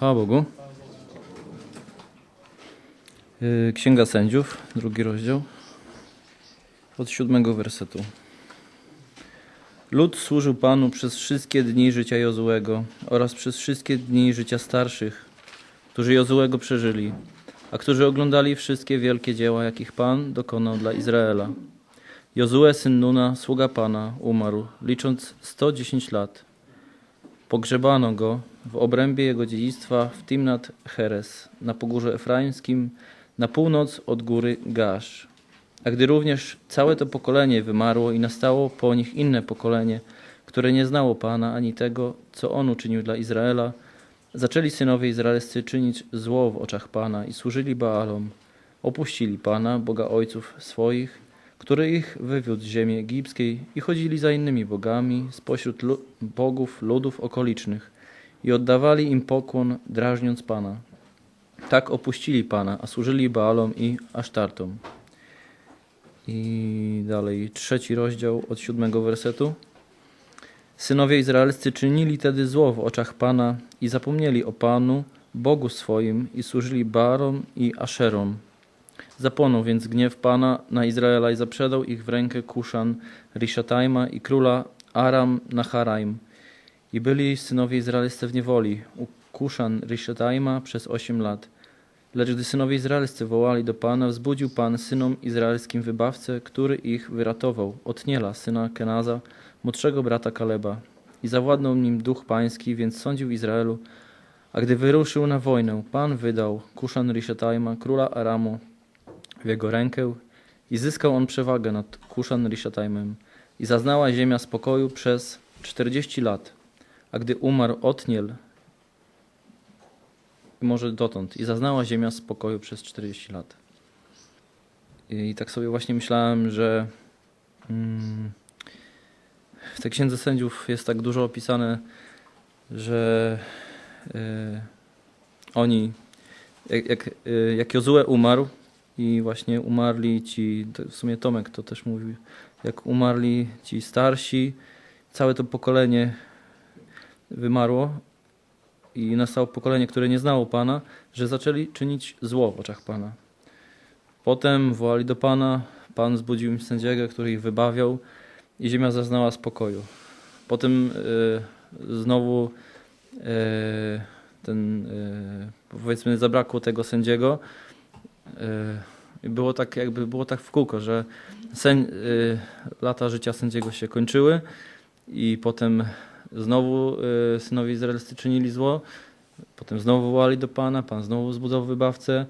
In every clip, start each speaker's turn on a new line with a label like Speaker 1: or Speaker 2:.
Speaker 1: Chwała Bogu. Yy, Księga Sędziów, drugi rozdział, od siódmego wersetu. Lud służył Panu przez wszystkie dni życia Jozułego oraz przez wszystkie dni życia starszych, którzy Jozułego przeżyli, a którzy oglądali wszystkie wielkie dzieła, jakich Pan dokonał dla Izraela. Jozue, syn Nuna, sługa Pana, umarł, licząc 110 lat. Pogrzebano go w obrębie jego dziedzictwa w Timnat Heres, na pogórze Efraimskim, na północ od góry Gasz. A gdy również całe to pokolenie wymarło i nastało po nich inne pokolenie, które nie znało Pana ani tego, co On uczynił dla Izraela, zaczęli synowie izraelscy czynić zło w oczach Pana i służyli Baalom. Opuścili Pana, Boga ojców swoich, który ich wywiódł z ziemi egipskiej i chodzili za innymi bogami spośród lu- bogów ludów okolicznych i oddawali im pokłon, drażniąc Pana. Tak opuścili Pana, a służyli Baalom i Asztartom. I dalej trzeci rozdział od siódmego wersetu. Synowie izraelscy czynili tedy zło w oczach Pana i zapomnieli o Panu, Bogu swoim i służyli Baalom i Aszerom. Zapłonął więc gniew Pana na Izraela i zaprzedał ich w rękę Kuszan, Rishatajma i króla Aram Naharaim. I byli synowie izraelscy w niewoli u Kuszan Rishatajma przez osiem lat. Lecz gdy synowie izraelscy wołali do Pana, wzbudził Pan synom izraelskim wybawcę, który ich wyratował, Otniela, syna Kenaza, młodszego brata Kaleba. I zawładnął nim duch pański, więc sądził Izraelu. A gdy wyruszył na wojnę, Pan wydał Kuszan Rishatajma, króla Aramu, w jego rękę i zyskał on przewagę nad Kuszan Rishatajmem. I zaznała ziemia spokoju przez 40 lat. A gdy umarł Otniel, może dotąd, i zaznała ziemia spokoju przez 40 lat. I tak sobie właśnie myślałem, że mm, w tej księdze sędziów jest tak dużo opisane, że e, oni, jak, jak, e, jak Jozue umarł i właśnie umarli ci, w sumie Tomek to też mówił, jak umarli ci starsi, całe to pokolenie wymarło i nastało pokolenie, które nie znało Pana, że zaczęli czynić zło w oczach Pana. Potem wołali do Pana, Pan zbudził im sędziego, który ich wybawiał i ziemia zaznała spokoju. Potem e, znowu e, ten, e, powiedzmy, zabrakło tego sędziego. I było tak, jakby było tak w kółko, że sędzi, lata życia sędziego się kończyły i potem znowu e, synowie izraelscy czynili zło, potem znowu wołali do Pana, Pan znowu zbudował wybawcę,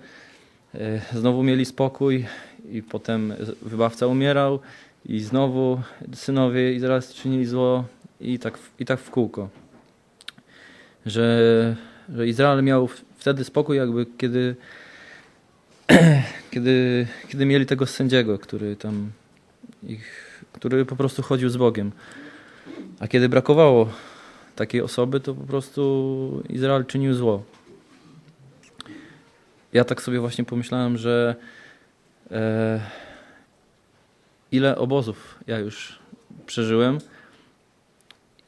Speaker 1: znowu mieli spokój i potem wybawca umierał i znowu synowie izraelscy czynili zło i tak, i tak w kółko. Że, że Izrael miał wtedy spokój, jakby kiedy, kiedy, kiedy mieli tego sędziego, który tam ich, który po prostu chodził z Bogiem. A kiedy brakowało takiej osoby, to po prostu Izrael czynił zło. Ja tak sobie właśnie pomyślałem, że e, ile obozów ja już przeżyłem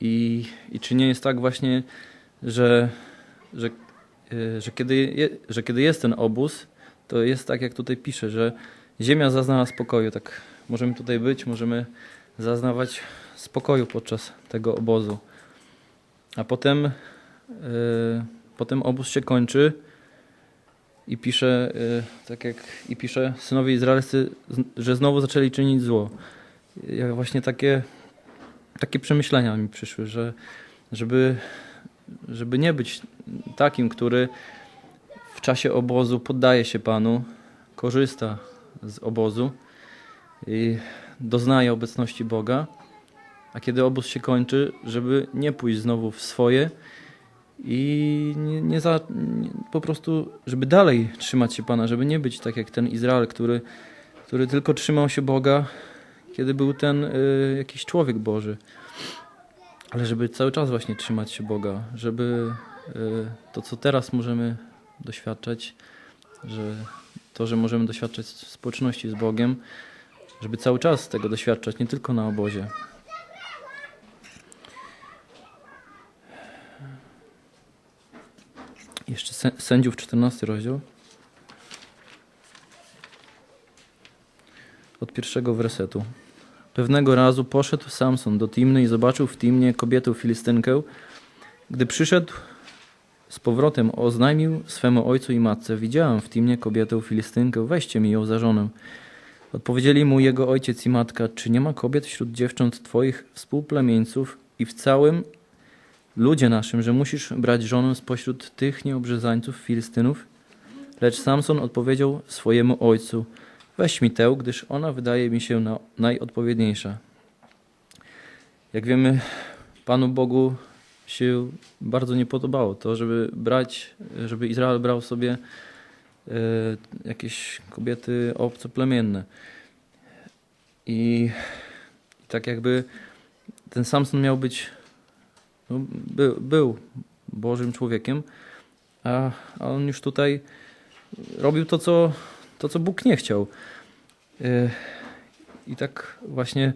Speaker 1: i, i czy nie jest tak właśnie, że, że, e, że, kiedy, je, że kiedy jest ten obóz, to jest tak, jak tutaj pisze, że ziemia zaznała spokoju. Tak możemy tutaj być, możemy zaznawać spokoju podczas tego obozu. A potem, e, potem obóz się kończy i pisze, e, tak jak i pisze synowie izraelscy, że znowu zaczęli czynić zło. Ja właśnie takie, takie przemyślenia mi przyszły, że żeby, żeby nie być takim, który czasie obozu poddaje się Panu, korzysta z obozu i doznaje obecności Boga, a kiedy obóz się kończy, żeby nie pójść znowu w swoje i nie, nie za, nie, po prostu, żeby dalej trzymać się Pana, żeby nie być tak jak ten Izrael, który, który tylko trzymał się Boga, kiedy był ten y, jakiś człowiek Boży. Ale żeby cały czas właśnie trzymać się Boga, żeby y, to, co teraz możemy doświadczać, że to, że możemy doświadczać społeczności z Bogiem, żeby cały czas tego doświadczać, nie tylko na obozie. Jeszcze sę- sędziów 14 rozdział. Od pierwszego wersetu. Pewnego razu poszedł Samson do Timny i zobaczył w Timnie kobietę Filistynkę. Gdy przyszedł z powrotem, oznajmił swemu ojcu i matce: Widziałem w Timnie kobietę Filistynkę, weźcie mi ją za żonę. Odpowiedzieli mu jego ojciec i matka: Czy nie ma kobiet wśród dziewcząt twoich współplemieńców i w całym ludzie naszym, że musisz brać żonę spośród tych nieobrzezańców Filistynów? Lecz Samson odpowiedział swojemu ojcu: Weź mi tę, gdyż ona wydaje mi się na, najodpowiedniejsza. Jak wiemy, Panu Bogu się bardzo nie podobało to, żeby brać, żeby Izrael brał sobie e, jakieś kobiety obcoplemienne. I, I tak jakby ten Samson miał być, no, był, był Bożym człowiekiem, a, a on już tutaj robił to, co, to, co Bóg nie chciał. E, I tak właśnie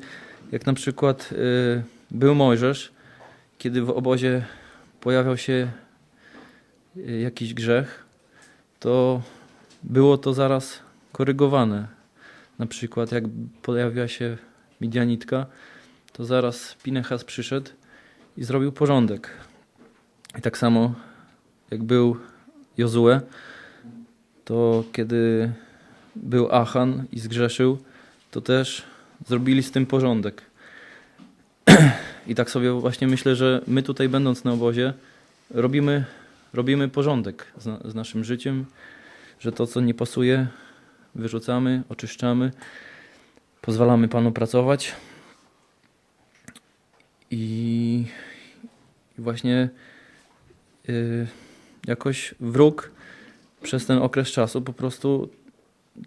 Speaker 1: jak na przykład e, był Mojżesz, kiedy w obozie pojawiał się e, jakiś grzech, to było to zaraz korygowane. Na przykład jak pojawiła się Midianitka, to zaraz Pinechas przyszedł i zrobił porządek. I tak samo jak był Jozue, to kiedy był Achan i zgrzeszył, to też zrobili z tym porządek. I tak sobie właśnie myślę, że my tutaj będąc na obozie robimy, robimy porządek z, z naszym życiem, że to, co nie pasuje, wyrzucamy, oczyszczamy, pozwalamy Panu pracować. I, i właśnie y, jakoś wróg przez ten okres czasu po prostu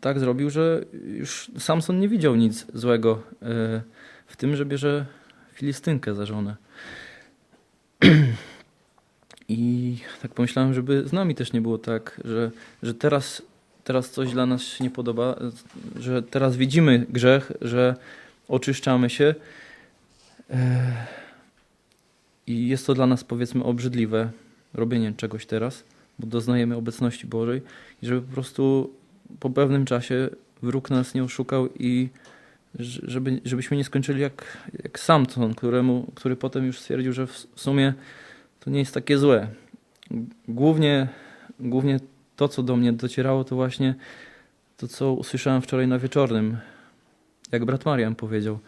Speaker 1: tak zrobił, że już Samson nie widział nic złego y, w tym, że bierze Filistynkę za żonę. I tak pomyślałem, żeby z nami też nie było tak, że, że teraz, teraz coś dla nas się nie podoba, że teraz widzimy grzech, że oczyszczamy się i jest to dla nas powiedzmy obrzydliwe robienie czegoś teraz, bo doznajemy obecności Bożej i żeby po prostu po pewnym czasie wróg nas nie oszukał i żeby, żebyśmy nie skończyli jak, jak Samson, któremu, który potem już stwierdził, że w sumie to nie jest takie złe. Głównie, głównie to, co do mnie docierało, to właśnie to, co usłyszałem wczoraj na wieczornym, jak brat Marian powiedział,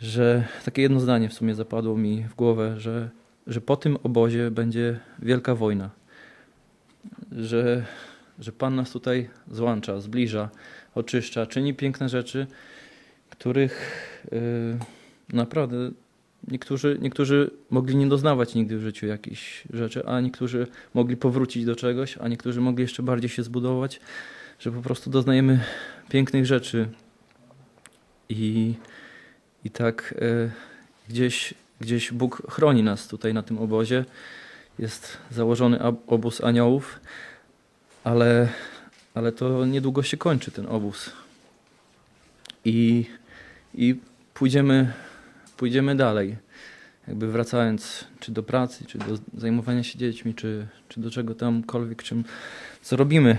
Speaker 1: że takie jedno zdanie w sumie zapadło mi w głowę, że, że po tym obozie będzie wielka wojna. Że, że Pan nas tutaj złącza, zbliża, oczyszcza, czyni piękne rzeczy, których yy, naprawdę Niektórzy, niektórzy mogli nie doznawać nigdy w życiu jakichś rzeczy, a niektórzy mogli powrócić do czegoś, a niektórzy mogli jeszcze bardziej się zbudować, że po prostu doznajemy pięknych rzeczy. I, i tak e, gdzieś, gdzieś Bóg chroni nas tutaj na tym obozie. Jest założony obóz aniołów, ale, ale to niedługo się kończy ten obóz. I, i pójdziemy pójdziemy dalej. Jakby wracając czy do pracy, czy do zajmowania się dziećmi, czy, czy do czego tamkolwiek, czym, co robimy.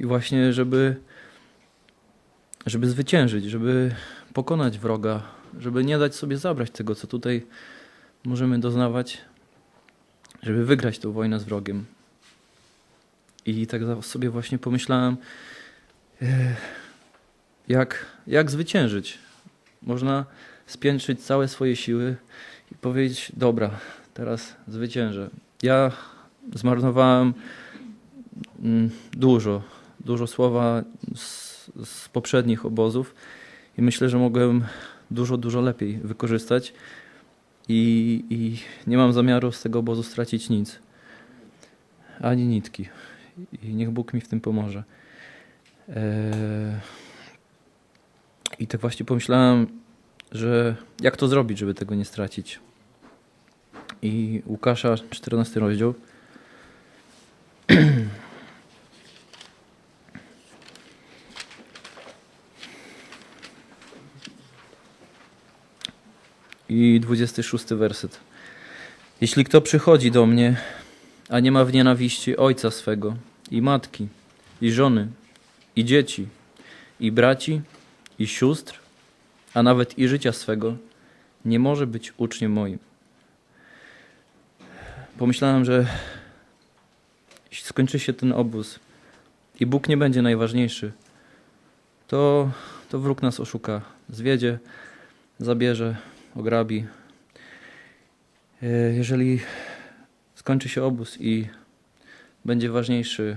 Speaker 1: I właśnie, żeby, żeby zwyciężyć, żeby pokonać wroga, żeby nie dać sobie zabrać tego, co tutaj możemy doznawać, żeby wygrać tę wojnę z wrogiem. I tak sobie właśnie pomyślałem, jak, jak zwyciężyć. Można spiętrzyć całe swoje siły i powiedzieć: Dobra, teraz zwyciężę. Ja zmarnowałem mm, dużo, dużo słowa z, z poprzednich obozów i myślę, że mogłem dużo, dużo lepiej wykorzystać i, i nie mam zamiaru z tego obozu stracić nic. Ani nitki. I niech Bóg mi w tym pomoże. Eee... I tak właśnie pomyślałem, że jak to zrobić, żeby tego nie stracić. I Łukasza, 14 rozdział. I 26 werset. Jeśli kto przychodzi do mnie a nie ma w nienawiści ojca swego, i matki, i żony, i dzieci, i braci, i sióstr, a nawet i życia swego, nie może być uczniem moim. Pomyślałem, że skończy się ten obóz i Bóg nie będzie najważniejszy, to, to wróg nas oszuka, zwiedzie, zabierze, ograbi. E, Jeżeli skończy się obóz i będzie ważniejszy,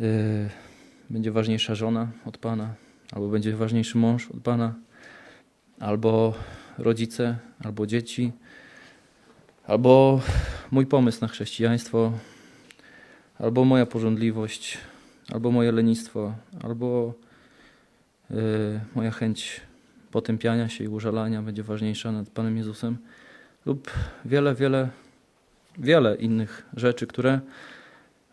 Speaker 1: e, będzie ważniejsza żona od Pana, albo będzie ważniejszy mąż od Pana, albo rodzice, albo dzieci, albo mój pomysł na chrześcijaństwo, albo moja porządliwość, albo moje lenistwo, albo e, moja chęć potępiania się i użalania będzie ważniejsza nad Panem Jezusem, lub wiele, wiele, wiele innych rzeczy, które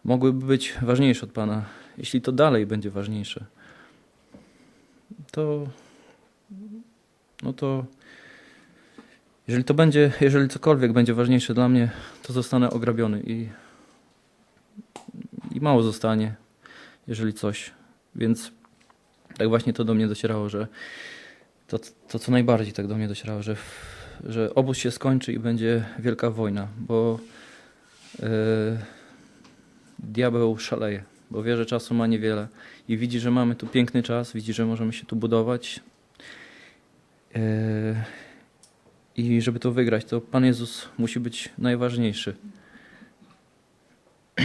Speaker 1: mogłyby być ważniejsze od Pana. Jeśli to dalej będzie ważniejsze, to no to jeżeli to będzie, jeżeli cokolwiek będzie ważniejsze dla mnie, to zostanę ograbiony i, i mało zostanie, jeżeli coś. Więc tak właśnie to do mnie docierało, że to, to co najbardziej tak do mnie docierało, że, że obóz się skończy i będzie wielka wojna, bo yy, diabeł szaleje, bo wie, że czasu ma niewiele i widzi, że mamy tu piękny czas, widzi, że możemy się tu budować. Yy, I żeby to wygrać, to Pan Jezus musi być najważniejszy.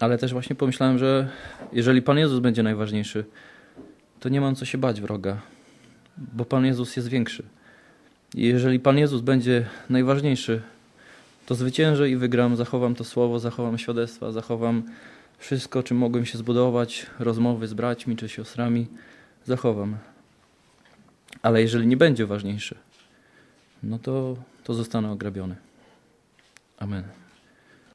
Speaker 1: Ale też właśnie pomyślałem, że jeżeli Pan Jezus będzie najważniejszy, to nie mam co się bać wroga, bo Pan Jezus jest większy. I jeżeli Pan Jezus będzie najważniejszy, to zwyciężę i wygram, zachowam to słowo, zachowam świadectwa, zachowam wszystko, czym mogłem się zbudować, rozmowy z braćmi czy siostrami, zachowam. Ale jeżeli nie będzie ważniejszy, no to, to zostanę ograbiony. Amen.